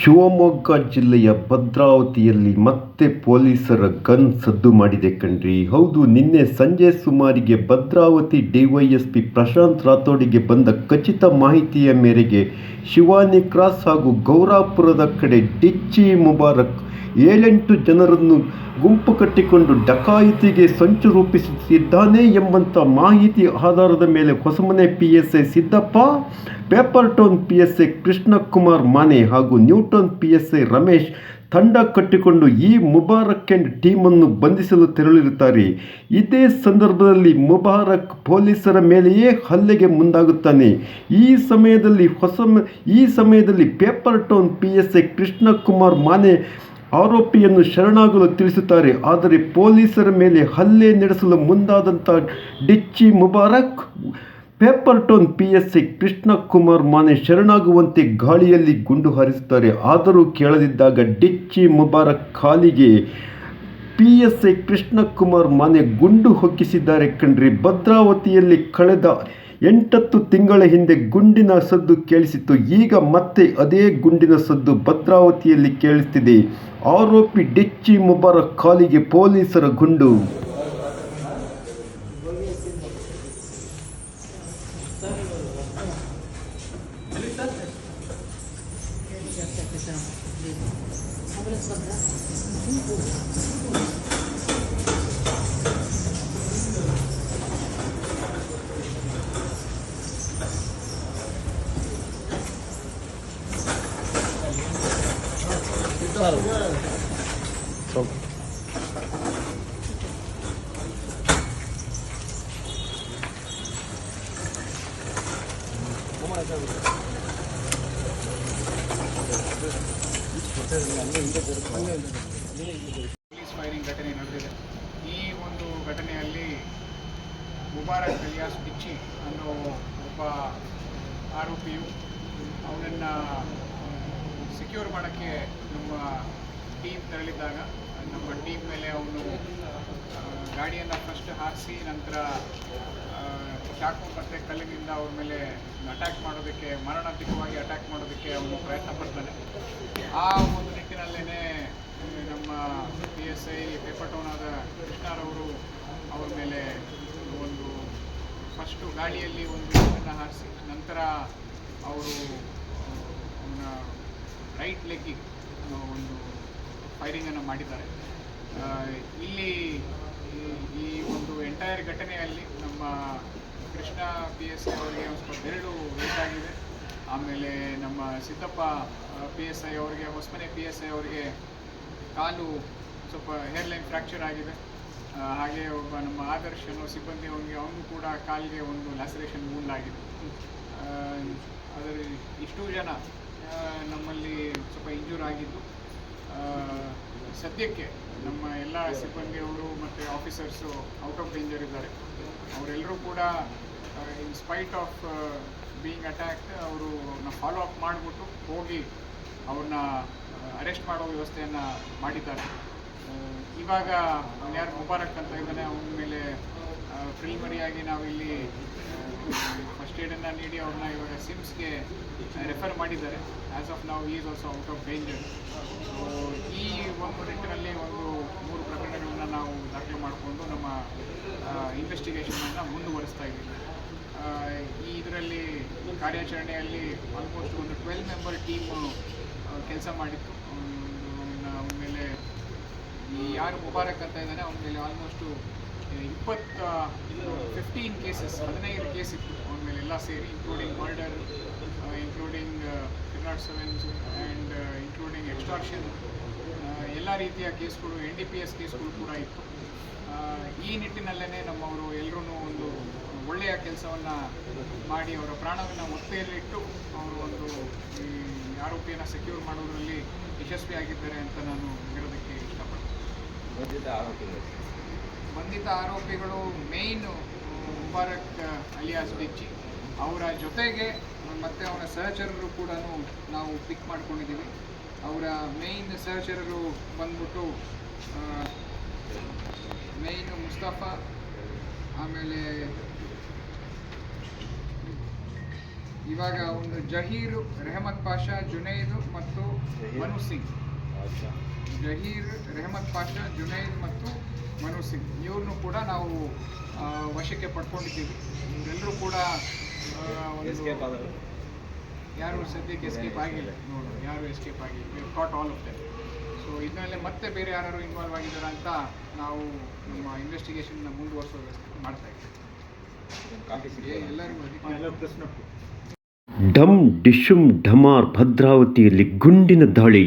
ಶಿವಮೊಗ್ಗ ಜಿಲ್ಲೆಯ ಭದ್ರಾವತಿಯಲ್ಲಿ ಮತ್ತೆ ಪೊಲೀಸರ ಗನ್ ಸದ್ದು ಮಾಡಿದೆ ಕಣ್ರಿ. ಹೌದು, ನಿನ್ನೆ ಸಂಜೆ ಸುಮಾರಿಗೆ ಭದ್ರಾವತಿ ಡಿವೈಎಸ್ಪಿ ಪ್ರಶಾಂತ್ ರಾಥೋಡಿಗೆ ಬಂದ ಖಚಿತ ಮಾಹಿತಿಯ ಮೇರೆಗೆ ಶಿವಾನಿ ಕ್ರಾಸ್ ಹಾಗೂ ಗೌರಾಪುರದ ಕಡೆ ಡಿಚ್ಚಿ ಮುಬಾರಕ್ ಏಳೆಂಟು ಜನರನ್ನು ಗುಂಪು ಕಟ್ಟಿಕೊಂಡು ಡಕಾಯಿತಿಗೆ ಸಂಚು ರೂಪಿಸುತ್ತಿದ್ದಾನೆ ಎಂಬಂಥ ಮಾಹಿತಿ ಆಧಾರದ ಮೇಲೆ Hosamane P S I Siddappa, paper town P S I Krishnakumar Mane ಹಾಗೂ new town P S I Ramesh ತಂಡ ಕಟ್ಟಿಕೊಂಡು ಈ ಮುಬಾರಕ್ ಎಂಡ್ ಟೀಮನ್ನು ಬಂಧಿಸಲು ತೆರಳಿರುತ್ತಾರೆ. ಇದೇ ಸಂದರ್ಭದಲ್ಲಿ ಮುಬಾರಕ್ ಪೊಲೀಸರ ಮೇಲೆಯೇ ಹಲ್ಲೆಗೆ ಮುಂದಾಗುತ್ತಾನೆ. ಈ ಸಮಯದಲ್ಲಿ ಹೊಸ ಈ ಸಮಯದಲ್ಲಿ paper town P S I Krishnakumar Mane ಆರೋಪಿಯನ್ನು ಶರಣಾಗಲು ತಿಳಿಸುತ್ತಾರೆ. ಆದರೆ ಪೊಲೀಸರ ಮೇಲೆ ಹಲ್ಲೆ ನಡೆಸಲು ಮುಂದಾದಂಥ Dicchi Mubarak, paper town P S I Krishnakumar Mane ಶರಣಾಗುವಂತೆ ಗಾಳಿಯಲ್ಲಿ ಗುಂಡು ಹಾರಿಸುತ್ತಾರೆ. ಆದರೂ ಕೇಳದಿದ್ದಾಗ ಡಿಚ್ಚಿ ಮುಬಾರಕ್ ಕಾಲಿಗೆ P S I Krishnakumar Mane ಗುಂಡು ಹೊಕ್ಕಿಸಿದ್ದಾರೆ ಕಣ್ರಿ. ಭದ್ರಾವತಿಯಲ್ಲಿ ಕಳೆದ ಎಂಟತ್ತು ತಿಂಗಳ ಹಿಂದೆ ಗುಂಡಿನ ಸದ್ದು ಕೇಳಿಸಿತ್ತು. ಈಗ ಮತ್ತೆ ಅದೇ ಗುಂಡಿನ ಸದ್ದು ಭದ್ರಾವತಿಯಲ್ಲಿ ಕೇಳಿಸ್ತಿದೆ. ಆರೋಪಿ ಡೆಚ್ಚಿ ಮುಬಾರಕ್ ಕಾಲಿಗೆ ಪೊಲೀಸರ ಗುಂಡು. ಪೊಲೀಸ್ ಫೈರಿಂಗ್ ಘಟನೆ ನಡೆದಿದೆ. ಈ ಒಂದು ಘಟನೆಯಲ್ಲಿ ಮುಬಾರಕ್ ಅಲಿಯಾಸ್ ಬಿಚ್ಚಿ ಅನ್ನೋ ಒಬ್ಬ ಆರೋಪಿಯು ಅವನನ್ನು ಸೆಕ್ಯೂರ್ ಮಾಡೋಕ್ಕೆ ನಮ್ಮ ಟೀಮ್ ತೆರಳಿದ್ದಾಗ, ನಮ್ಮ ಟೀಮ್ ಮೇಲೆ ಅವನು ಗಾಡಿಯನ್ನು ಫಸ್ಟ್ ಹಾರಿಸಿ ನಂತರ ಚಾಕು ಮತ್ತು ಕಲ್ಲಿನಿಂದ ಅವ್ರ ಮೇಲೆ ಅಟ್ಯಾಕ್ ಮಾಡೋದಕ್ಕೆ ಮಾರಣಾಂತಿಕವಾಗಿ ಅಟ್ಯಾಕ್ ಮಾಡೋದಕ್ಕೆ ಅವನು ಪ್ರಯತ್ನ ಪಡ್ತಾನೆ. ಆ ಒಂದು ನಿಟ್ಟಿನಲ್ಲೇ ನಮ್ಮ ಪಿ ಎಸ್ ಐ ಪೇಪರ್ ಕೃಷ್ಣರವರು ಅವ್ರ ಮೇಲೆ ಒಂದು ಫಸ್ಟು ಗಾಡಿಯಲ್ಲಿ ಒಂದು ಹಾರಿಸಿ, ನಂತರ ಅವರು ರೈಟ್ ಲೆಗ್ಗಿಗೆ ಒಂದು ಫೈರಿಂಗನ್ನು ಮಾಡಿದ್ದಾರೆ. ಇಲ್ಲಿ ಈ- ಒಂದು ಎಂಟೈರ್ ಘಟನೆಯಲ್ಲಿ ನಮ್ಮ ಕೃಷ್ಣ ಪಿ ಎಸ್ ಐ ಅವರಿಗೆ ಒಂದು ಸ್ವಲ್ಪ ಬೆರಳು ಬೇಕಾಗಿದೆ ಆಮೇಲೆ ನಮ್ಮ ಸಿದ್ದಪ್ಪ ಪಿ ಎಸ್ ಐ ಅವರಿಗೆ ಹೊಸಮನೆ ಪಿ ಎಸ್ ಐ ಅವರಿಗೆ ಕಾಲು ಸ್ವಲ್ಪ ಹೇರ್ಲೈನ್ ಫ್ರ್ಯಾಕ್ಚರ್ ಆಗಿದೆ. ಹಾಗೆ ಒಬ್ಬ ನಮ್ಮ ಆದರ್ಶ್ ಅನ್ನೋ ಸಿಬ್ಬಂದಿ ಅವನಿಗೆ ಅವನು ಕೂಡ ಕಾಲಿಗೆ ಒಂದು ಲ್ಯಾಸರೇಷನ್ wound ಆಗಿದೆ. ಆ, ಅದರ ಇಷ್ಟೂ ಜನ ನಮ್ಮಲ್ಲಿ ಸ್ವಲ್ಪ ಇಂಜೂರ್ ಆಗಿದ್ದು ಸದ್ಯಕ್ಕೆ ನಮ್ಮ ಎಲ್ಲ ಸಿಬ್ಬಂದಿಯವರು ಮತ್ತು ಆಫೀಸರ್ಸು ಔಟ್ ಆಫ್ ಡೇಂಜರ್ ಇದ್ದಾರೆ. ಅವರೆಲ್ಲರೂ ಕೂಡ in spite of being attack ಅವರು ಫಾಲೋ ಅಪ್ ಮಾಡಿಬಿಟ್ಟು ಹೋಗಿ ಅವ್ರನ್ನ ಅರೆಸ್ಟ್ ಮಾಡೋ ವ್ಯವಸ್ಥೆಯನ್ನು ಮಾಡಿದ್ದಾರೆ. ಇವಾಗ ಯಾರು ಮುಬಾರಕ್ ಅಂತ ಇದ್ದಾನೆ, ಅವನ ಪ್ರಿಲಿಮರಿಯಾಗಿ ನಾವಿಲ್ಲಿ ಫಸ್ಟ್ ಏಡನ್ನು ನೀಡಿ ಅವ್ರನ್ನ ಇವಾಗ ಸಿಮ್ಸ್ಗೆ ರೆಫರ್ ಮಾಡಿದ್ದಾರೆ. ಆ್ಯಸ್ ಆಫ್ ನಾವು is also out of danger ಈ ಒಂದು ನಿಟ್ಟಿನಲ್ಲಿ ಒಂದು ಮೂರು ಪ್ರಕರಣಗಳನ್ನು ನಾವು ದಾಖಲೆ ಮಾಡಿಕೊಂಡು ನಮ್ಮ ಇನ್ವೆಸ್ಟಿಗೇಷನನ್ನು ಮುಂದುವರಿಸ್ತಾ ಇದ್ದೀವಿ. ಈ ಇದರಲ್ಲಿ ಕಾರ್ಯಾಚರಣೆಯಲ್ಲಿ ಆಲ್ಮೋಸ್ಟ್ ಒಂದು ಟ್ವೆಲ್ ಮೆಂಬರ್ ಟೀಮು ಕೆಲಸ ಮಾಡಿತ್ತು. ಒಂದು ಮೇಲೆ ಯಾರು ಮುಬಾರಕ್ ಅಂತ ಇದ್ದಾನೆ, ಅವನ ಮೇಲೆ ಆಲ್ಮೋಸ್ಟು ಇಪ್ಪತ್ತ ಫಿಫ್ಟೀನ್ ಕೇಸಸ್ ಹದಿನೈದು ಕೇಸ್ ಇತ್ತು ಅವನ ಮೇಲೆ ಎಲ್ಲ ಸೇರಿ including murder including not sevens and including extraction ಎಲ್ಲ ರೀತಿಯ ಕೇಸ್ಗಳು ಎನ್ ಡಿ ಪಿ ಎಸ್ ಕೇಸ್ಗಳು ಕೂಡ ಇತ್ತು ಈ ನಿಟ್ಟಿನಲ್ಲೇ ನಮ್ಮವರು ಎಲ್ಲರೂ ಒಂದು ಒಳ್ಳೆಯ ಕೆಲಸವನ್ನು ಮಾಡಿ ಅವರ ಪ್ರಾಣವನ್ನು ಒತ್ತೆಯಲ್ಲಿಟ್ಟು ಅವರು ಒಂದು ಈ ಆರೋಪಿಯನ್ನು ಸೆಕ್ಯೂರ್ ಮಾಡೋದರಲ್ಲಿ ಯಶಸ್ವಿಯಾಗಿದ್ದಾರೆ ಅಂತ ನಾನು ಹೇಳೋದಕ್ಕೆ ಇಷ್ಟಪಡ್ತೀನಿ ಬಂಧಿತ ಆರೋಪಿಗಳು ಮೇಯ್ನ್ ಮುಬಾರಕ್ ಅಲಿಯಾಸ್ ಬಿಚ್ಚಿ ಅವರ ಜೊತೆಗೆ, ಮತ್ತು ಅವರ ಸಹಚರರು ಕೂಡ ನಾವು ಪಿಕ್ ಮಾಡ್ಕೊಂಡಿದ್ದೀವಿ. ಅವರ ಮೇಯ್ನ್ ಸಹಚರರು ಬಂದ್ಬಿಟ್ಟು ಮೇಯ್ನ್ ಮುಸ್ತಫಾ, ಆಮೇಲೆ ಇವಾಗ ಒಂದು ಜಹೀರ್, ರೆಹಮತ್ ಪಾಷಾ, ಜುನೈದ್ ಮತ್ತು ಮನು ಸಿಂಗ್. ಜಹೀರ್ ರೆಹಮತ್ ಪಾಷಾ ಜುನೈದ್ ಮತ್ತು ಮನು ಸಿಂಗ್. ಇವ್ರನ್ನು ಕೂಡ ನಾವು ವಶಕ್ಕೆ ಪಡ್ಕೊಂಡಿದ್ದೀವಿ. ಇವರೆಲ್ಲರೂ ಕೂಡ ಯಾರು ಸದ್ಯಕ್ಕೆ ಎಸ್ಕೇಪ್ ಆಗಿಲ್ಲ. ನೋಡು ಯಾರು ಎಸ್ಕೇಪ್ ಆಗಿಲ್ಲ caught all of them so ಇದರಲ್ಲೇ ಮತ್ತೆ ಬೇರೆ ಯಾರು ಇನ್ವಾಲ್ವ್ ಆಗಿದ್ದಾರೆ ಅಂತ ನಾವು ನಮ್ಮ ಇನ್ವೆಸ್ಟಿಗೇಷನ್ನ ಮುಂದುವರಿಸೋ ವ್ಯವಸ್ಥೆ ಮಾಡ್ತಾ ಇದ್ದೀವಿ. ಎಲ್ಲರಿಗೂ ಡಮ್ ಡಿಶುಮ್ ಢಮಾರ್ ಭದ್ರಾವತಿಯಲ್ಲಿ ಗುಂಡಿನ ದಾಳಿ.